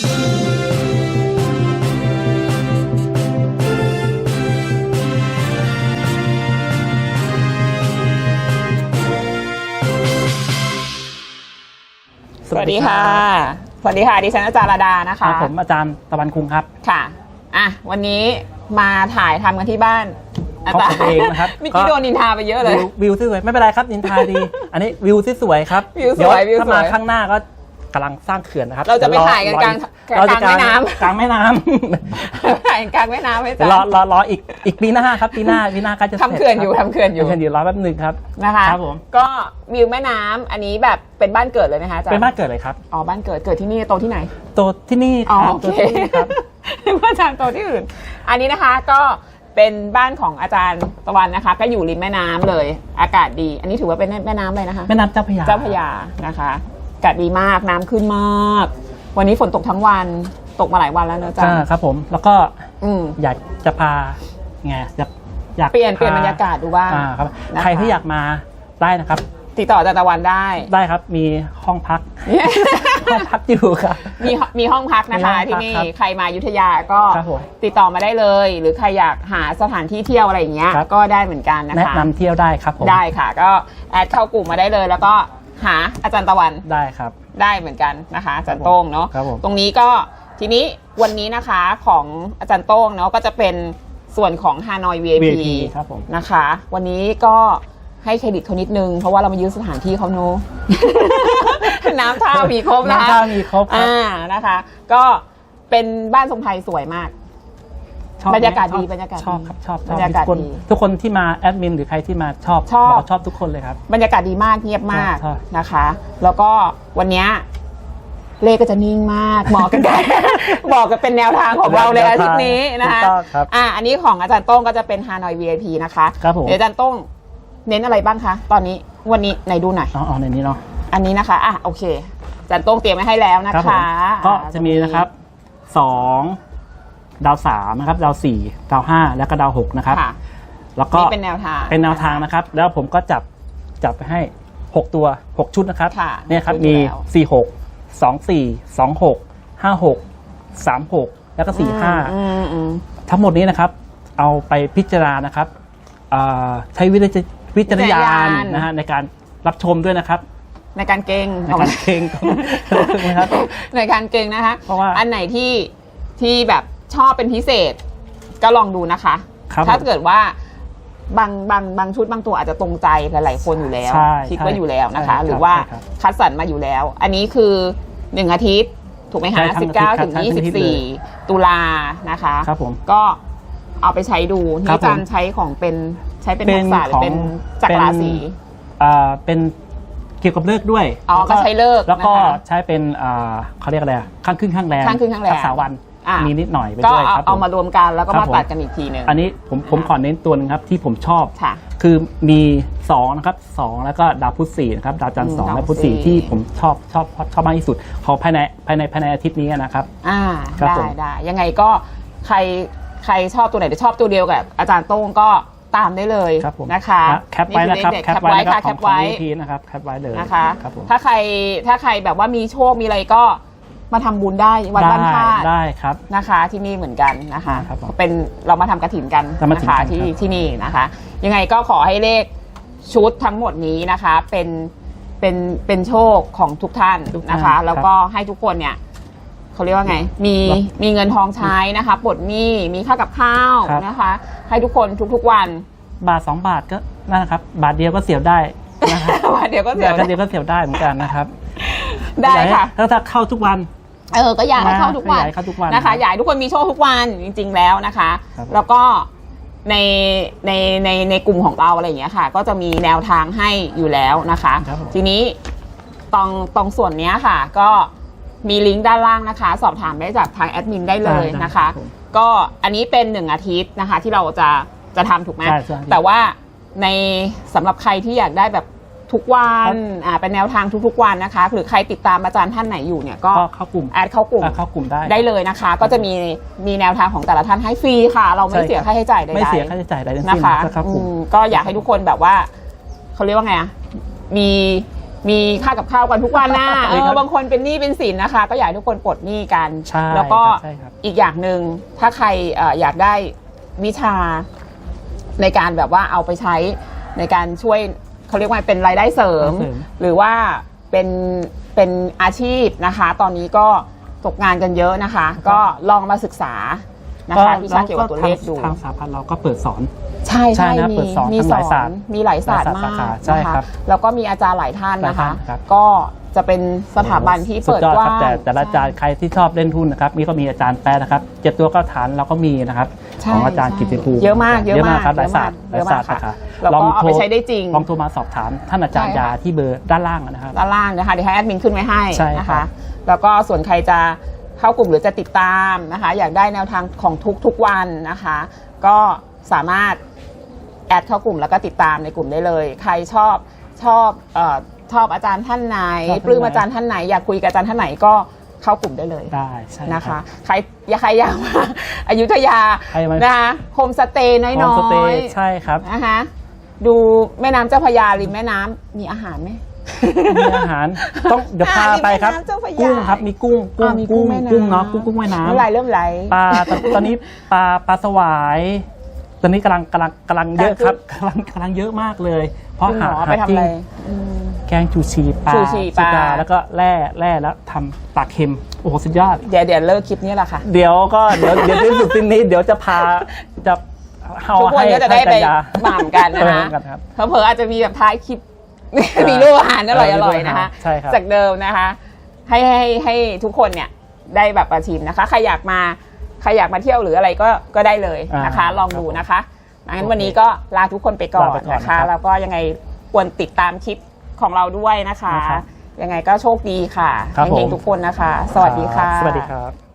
สวัสดีค่ะ สวัสดีค่ะ ดิฉันอาจารย์ระดานะครัคะ บผมอาจารย์ตะวันคุงครับ ค่ะ อะ วันนี้มาถ่ายทำกันที่บ้านของผมเองนะครับเมื่อกี้ก็ โดนนินทาไปเยอะเลย วิววิวที่สวยไม่เป็นไรครับนินทาดี อันนี้วิวที่สวยครับวิวสวยเดี๋วิวถ้าสวยมาข้างหน้าก็กำลังสร้างเขื่อนนะครับเราจะไปดี๋วอถ่ายกันกลางรออีกลางแม่น้ำกลางแม่น้ำถ่ายกลางแม่น้ำให้เดี๋จ้ะยวรอรอรออีกอีกปีหน้าครับปีหน้าปีหน้าก็จะสร็จทำเขื่อนอยู่ครับทำเขื่อนอยู่ทำเขื่อนอยู่รอแป๊บหนึงครับนะคะครับผมก็วิวแม่น้ำอันนี้แบบเป็นบ้านเกิดเลยนะคะอาจารย์เป็นบ้านเกิดเลยครับอ๋อบ้านเกิดเกิดที่นี่โตที่ไหนตัวที่นี่คอ๋อรับโอตัวเคที่นี่ครับว่าอาจารย์โตที่อื่น อันนี้นะคะก็เป็นบ้านของอาจารย์ตะวันนะคะ ก็อยู่ริมแม่น้ำเลย อากาศดี อันนี้ถือว่าเป็นแม่น้ำเลยนะคะ แม่น้ำเจ้าพระยาเจ้าพระยานะคะอา กาศดีมากน้ำขึ้นมาก วันนี้ฝนตกทั้งวันตกมาหลายวันแล้วเนอะอาจารอ่าย์ครับผมแล้วก็อืม อยากจะพาไงอยากอยากเปลี่ยนพเปลี่ยนบรรยากาศดูบ้าง อ่าครับนะคะ ใครที่อยากมาได้นะครับ ติดต่ออาจารย์ตะวันได้ ได้ครับมีห้องพัก ห้องพักอยู่ครับ มีมีห้องพักนะคะมีห้องพักที่นี่ครับใครมาอยุธยาก็ครับผมติดต่อมาได้เลย หรือใครอยากหาสถานที่เที่ยวอะไรอย่างเงี้ยครับ ก็ได้เหมือนกันนะแนะคะ นำเที่ยวได้ครับผม ได้ค่ะ ก็แอดเข้ากลุ่มมาได้เลย แล้วก็ หาอาจารย์ตะวันได้ครับ ได้เหมือนกันนะคะอาจารย์ครับผมโต้งเนาะครับผมตรงนี้ก็ทีนี้วันนี้นะคะของอาจารย์โต้งเนาะก็จะเป็นส่วนของฮานอย VIP VIP ครับผม นะคะ วันนี้ก็ให้เครดิตเขานิดนึง เพราะว่าเรามายืมสถานที่เขาเนอะ น้ำท่ามีครบนะคะน้ำท่ามีครบครับ อ่านะคะ ก็เป็นบ้านทรงไทยสวยมาก ชอบไหมบรรยากาศดีชอบรรยากาศชอบดีครับชอบชบรอบรยากาศทุกคนดีทุกคนที่มาแอดมินหรือใครที่มาชอบชอบ กว่าชอบทุกคนเลยครับ บรรยากาศดีมากเงียบมากใช่ นะคะ แล้วก็วันเนี้ยเลขก็จะนิ่งมากเหมาะกันบอกกันเป็นแนวทางของเราเลยอาทิตย์นี้นะคะถูกต้องครับอะอันนี้ของอาจารย์โต้งก็จะเป็นฮานอย VIP นะคะครับผม เดี๋ยวอาจารย์โต้งเน้นอะไรบ้างคะ ตอนนี้วันนี้ไหนดูหน่อย อ๋ออ๋อในนี้เนาะอันนี้นะคะ อะโอเคอาจารย์โต้งเตรียมไว้ให้แล้วนะครับผมคะก็อ่จะมีนะครับสอง ดาวสามนะครับดาวสี่ดาวห้าแล้วก็ดาวหกนะครับ ค่ะแล้วก็นี่เป็นแนวทางเป็นแนวทางนะครับ แล้วผมก็จับจับไปให้ 6 ตัว 6 ชุดนะครับค่ะเนี่ยครับชุดมีอยู่แล้ว 4 6 2 4 2 6 5 6 3 6 แล้วก็ 4 อืมอืม5ทั้งหมดนี้นะครับ เอาไปพิจารณานะครับอ่าใช้วิจารวิจารณญาณ นะฮะในการรับชมด้วยนะครับในการเก่งในการเก่งนะครับ ในการเก่งนะคะเพราะว่า อันไหนที่ที่แบบ ชอบเป็นพิเศษ ก็ลองดูนะคะ ครับถ้าผม เกิดว่าบางบางบางชุดบางตัวอาจจะตรงใจหลาย ๆ คนอยู่แล้ว ใช่คิดใช่ว่าอยู่แล้วนะคะ ใช่ครับหรือว่าใช่ครับคัดสรรมาอยู่แล้ว อันนี้คือหนึ่งอาทิตย์ถูกไหมใช่คะทั้งสิบอาทิตเก้าย์ครับถึงทั้งยี่อาสิทิบตย์เลสี่ย ตุลานะคะ ครับผม ก็เอาไปใช้ดูนี่ครับอาจารผมย์ใช้ของเป็นใช้เป็นเป็ทันกษะหรือของเป็นจักรราศีอ่าเป็นเกี่ยวกับเลิกด้วยอ๋อก็ใช้เลิกแล้วก็นะคะใช้เป็นอ่าเขาเรียกอะไรอะข้างขึ้นข้างแรมข้างขึ้นข้างแรมรักษาวัน อะ มีนิดหน่อยไปก็ด้วยเอาครับเอาผมมารวมกันแล้วก็ครัมาบผม ตัดกันอีกทีหนึ่ง อันนี้ผมผมขอเน้นตัวหนึงครับที่ผมชอบ ค่ะคือมี2นะครับสองแล้วก็ดาวพุธสี่นะครับดาวจันทร์สองอืมและพุธสี่ดาวพุธสี่ ที่ผมชอบชอบชอบมากที่สุดขอภายในภายในภายในอาทิตย์นี้นะครับ อ่าครับได้ผม ได้ยังไงก็ใครใครชอบตัวไหนหรือชอบตัวเดียวกับอาจารย์โต้งก็ตามได้เลยครับผมนะคะแคปไว้นะครับเด็ดๆแคปไว้นะครัค่ะบแคของปของ ไว้ VIP นะครับแคปไว้เลยนะคะ ครับผม ถ้าใครถ้าใครแบบว่ามีโชคมีอะไรก็ มาทำบุญได้วัดบ้านธาตุได้ครับนะคะ ที่นี่เหมือนกันนะคะครับผมเป็นเรามาทำกระถินกันเรามานะถินคะกันที่ครับ ที่นี่นะคะ ยังไงก็ขอให้เลขชุดทั้งหมดนี้นะคะ เป็นเป็นเป็นโชคของทุกท่านทุกท่านนะคะแล้วก็ให้ทุกคนเนี่ยเขาเรียกว่าไง มีครับมีเงินทองใช้นะคะปลดหนี้มีค่ากับข้าวครับ นะคะ ให้ทุกคนทุกๆวันบาท2บาทก็นั่นนะครับ บาทเดียวก็เสียวได้นะครับ เดี๋ยวก็เสีบายทวเดียวก็เสียวได้เหมือนกันนะครับได้ค่ะ ถ้าถ้าเข้าทุกวัน เออก็อยากให้เข้าทุกวันอยากให้เข้าทุกวันนะคะอยากให้ทุกคนมีโชคทุกวันจริง ๆ แล้วนะคะ ครับแล้วก็ในในในในกลุ่มของเราอะไรอย่างเงี้ยค่ะ ก็จะมีแนวทางให้อยู่แล้วนะคะ ครับผม ทีนี้ตรงตรงส่วนเนี้ยค่ะ ก็มีลิงก์ด้านล่างนะคะ สอบถามได้จากทางแอดมินได้เลยนะคะได้รับผม ก็อันนี้เป็นหนึ่งอาทิตย์นะคะ ที่เราจะจะทำถูกไหมใช่ใช่ แต่ว่าในสำหรับใครที่อยากได้แบบ ทุกวันอ่าเป็นแนวทางทุกๆวันนะคะ หรือใครติดตามอาจารย์ท่านไหนอยู่เนี่ยก็ก็เข้ากลุ่มแอดเข้ากลุ่มอะเข้ากลุ่มได้ได้เลยนะคะ ก็จะมีมีแนวทางของแต่ละท่านให้ฟรีค่ะ เราไม่ใช่เสียค่าใช้จ่ายใดๆไม่เสียค่าใช้จ่ายใดทั้งนะสิ้นคะก็เข้ากลุ่มอืมก็อยากให้ทุกคนแบบว่าเขาเรียกว่าไงอะมีมีค่ากับข้าวกันทุกวันนะเอใช่ครัอบบางคนเป็นหนี้เป็นสินนะคะ ก็อยากให้ทุกคนปลดหนี้กันใช่แล้วก็ครับใช่ครับอีกอย่างหนึ่งถ้าใครเอ่ออยากได้วิชาในการแบบว่าเอาไปใช้ในการช่วย เขาเรียกว่าเป็นรายได้เสริม เสริม หรือว่าเป็นเป็นอาชีพนะคะ ตอนนี้ก็ตกงานกันเยอะนะคะ ก็ลองมาศึกษานะคะวิชาเกี่ยวกับตัวเลขดู ทางสาพันธ์เราก็เปิดสอน ใช่ใช่ใช่นะมีเปิดสอนมีทั้งสหอลายศาสนตร์มีหลายศาสตร์หลายมาสาขากใช่นะคะครับแล้วก็มีอาจารย์หลายท่านนะคะหลายท่านครับ ก็จะเป็นสถาบันที่สุดเปิดยอดกว้าครับงแต่แต่ละอาจารย์ใครที่ชอบเล่นหุ้นนะครับนี่ก็มีอาจารย์แปะนะครับเจ็ดตัวเก้าฐานเราก็มีนะครับ ใช่ของอาจารย์ใช่กิตติภูมิเยอะมากเยอะมากครับหลายศาสตร์หเยลายอะศามากสตร์ค่ะ นะคะ แล้วก็เอาไปใช้ได้จริง ลองโทรมาสอบถามท่านอาจารย์ใช่ยาค่ะที่เบอร์ด้านล่างนะครับ ด้านล่างนะคะเดี๋ยวให้แอดมินขึ้นไว้ให้ใช่นะครัคะ บ แล้วก็ส่วนใครจะเข้ากลุ่มหรือจะติดตามนะคะ อยากได้แนวทางของทุกทุกๆวันนะคะ ก็สามารถแอดเข้ากลุ่มแล้วก็ติดตามในกลุ่มได้เลย ใครชอบชอบเอ่อชอบอาจารย์ท่านไหนชอบท่านไหน ปลื้มอาจารย์ท่านไหนอยากคุยกับอาจารย์ท่านไหนก็เข้ากลุ่มได้เลยได้ใช่นะรัคะ บ ใครอยากใครอยากมาอยุธยาใครมา นะคะโฮมสเตย์น้โฮมสเตอยย์ๆใช่ครับ นะคะ ดูแม่น้ำเจ้าพระยาริมแม่น้ำมีอาหารไหม มีอาหารต้องเดี๋ยวพาไปครับอ่ามีแม่น้ำเจ้าพระยากุ้งครับมีกุ้งกุ้งอ่ามีกุ้กุ้งงแม่น้ำ กุ้งเนาะกุ้งกุ้งแม่น้ำ น้ำลายเริ่มไหล ปลาตอนตอนนี้ปลาปลาสวาย ตอนนี้กำลังกำลังกำลังเยอะครับกำลังกำลังเยอะมากเลย เพราะคุณหมหาอหาไปทำอะไรจงอืม แกงชูชีปลาชูชีปลา แล้วก็แร่แร่แล้วทำปลาเค็มโอ้โหสุดยอด เดี๋ยวเดี๋ยวเลิกคลิปนี้แหละค่ะ เดี๋ยวก็เดี๋ยวเดี๋ยวที่สุดสิ้นนี้เดี๋ยวจะพาจะ เอาทุกคนให้ก็จะได้ไปให้จัญญาหม่ำกันนะเออคะกันครับ เผลอๆอาจจะมีแบบท้ายคลิป มีรูปอาหารอร่อยเอออร่อยมีรูปอาหารนะคะ ใช่ครับ จากเดิมนะคะ ให้ให้ให้ทุกคนเนี่ยได้แบบมาชิมนะคะใครอยากมาใครอยากมาเที่ยวหรืออะไรก็ก็ได้เลยนะคะ อ่าลองดูนะคะงั้นวันนี้ก็ลาทุกคนไปก่อนลาไปก่อนนะครัคะบแล้วก็ยังไงควรติดตามคลิปของเราด้วยนะคะ นะครับยังไงก็โชคดีค่ะครับผม เฮงๆทุกคนนะคะ สวัสดีค่ะ สวัสดีครับ